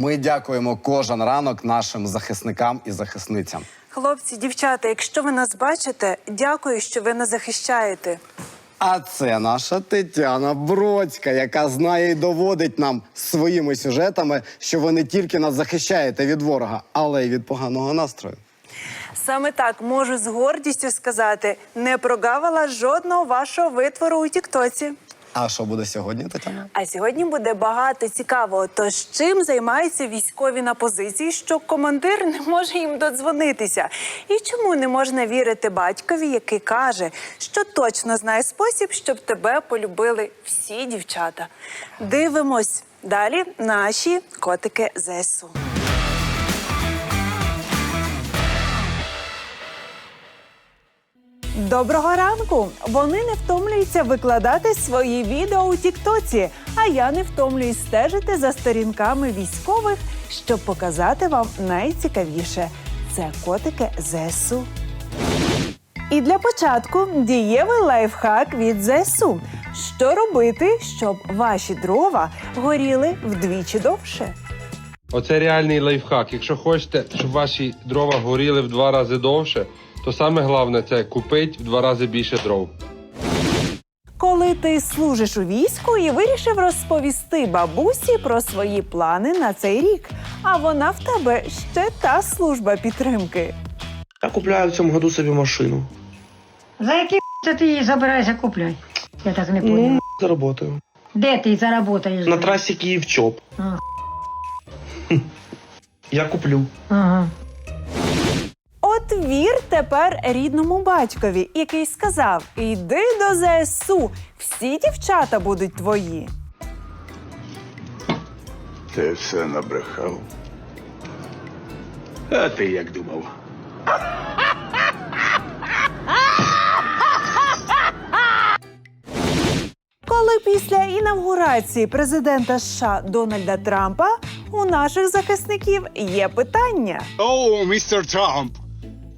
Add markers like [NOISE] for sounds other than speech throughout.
Ми дякуємо кожен ранок нашим захисникам і захисницям. Хлопці, дівчата, якщо ви нас бачите, дякую, що ви нас захищаєте. А це наша Тетяна Бродська, яка знає і доводить нам своїми сюжетами, що ви не тільки нас захищаєте від ворога, але й від поганого настрою. Саме так можу з гордістю сказати, не прогавила жодного вашого витвору у Тіктоці. А що буде сьогодні, Тетяна? А сьогодні буде багато цікавого. Тож чим займаються військові на позиції, що командир не може їм додзвонитися? І чому не можна вірити батькові, який каже, що точно знає спосіб, щоб тебе полюбили всі дівчата? Дивимось далі наші котики ЗСУ. Доброго ранку! Вони не втомлюються викладати свої відео у Тіктоці, а я не втомлююсь стежити за сторінками військових, щоб показати вам найцікавіше. Це котики ЗСУ. І для початку дієвий лайфхак від ЗСУ. Що робити, щоб ваші дрова горіли вдвічі довше? Оце реальний лайфхак. Якщо хочете, щоб ваші дрова горіли в два рази довше, то саме головне це купити в два рази більше дров. Коли ти служиш у війську і вирішив розповісти бабусі про свої плани на цей рік, а вона в тебе ще та служба підтримки. Я купляю в цьому году собі машину. За які це ти її забираєшся купляти? Я так не поняла. Ну, заработаю. Де ти заработаєш? На трасі Київ-Чоп. А. [LAUGHS] Я куплю. Ага. От вір тепер рідному батькові, який сказав: Йди до ЗСУ, всі дівчата будуть твої. Ти все набрехав. А ти як думав? Коли після інавгурації президента США Дональда Трампа у наших захисників є питання. Oh, Mr. Trump.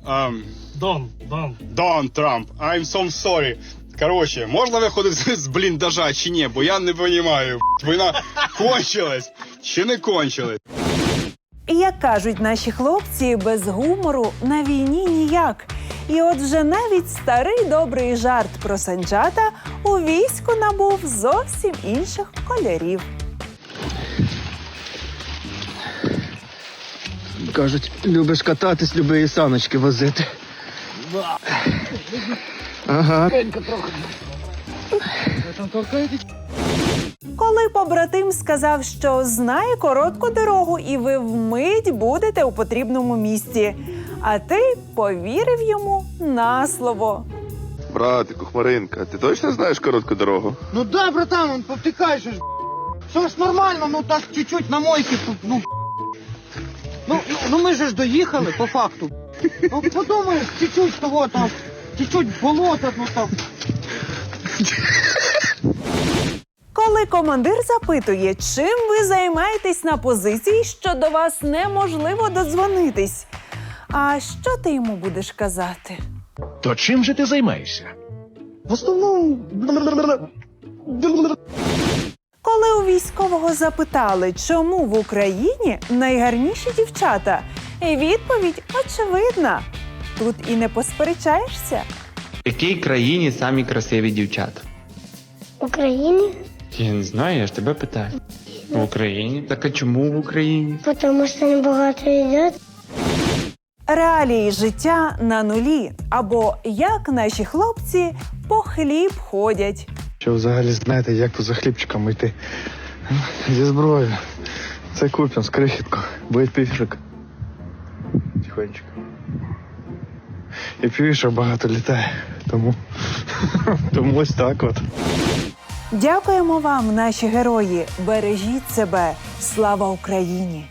Um, Дон, Дон. Don Trump, I'm so sorry. Короче, можна виходити з [LAUGHS] бліндажа чи ні? Бо я не розумію. [LAUGHS] Війна кончилась чи не кончилась? І як кажуть наші хлопці, без гумору на війні ніяк. І от вже навіть старий добрий жарт про санджата у війську набув зовсім інших кольорів. Кажуть, любиш кататись, люби і саночки возити. Ага. Коли побратим сказав, що знає коротку дорогу, і ви вмить будете у потрібному місці. А ти повірив йому на слово. Братику, Хмаринка, ти точно знаєш коротку дорогу? Ну да, братан, он повтикаешь ж. Все ж нормально, ну так чуть-чуть на мойке тут, ну. Ну, ну, ми же ж доїхали, по факту. Ну подумаєш, чуть-чуть того там, чуть-чуть болота, ну там. Коли командир запитує, чим ви займаєтесь на позиції, що до вас неможливо додзвонитись. А що ти йому будеш казати? То чим же ти займаєшся? В основному. Військового запитали, чому в Україні найгарніші дівчата, і відповідь очевидна. Тут і не посперечаєшся. В якій країні самі красиві дівчата? Украине, Я не знаю, я ж тебе питаю. В Україні? Так а чому в Україні? потому что они богато едят. Реалії життя на нулі, або як наші хлопці по хліб ходять. Що взагалі знаєте, як тут за хлібчиком йти? Зі зброєю. Це Купін з крихітку. Буде півішок. Тихонечко. І півішок багато літає. Тому. Тому ось так от. Дякуємо вам, наші герої. Бережіть себе. Слава Україні!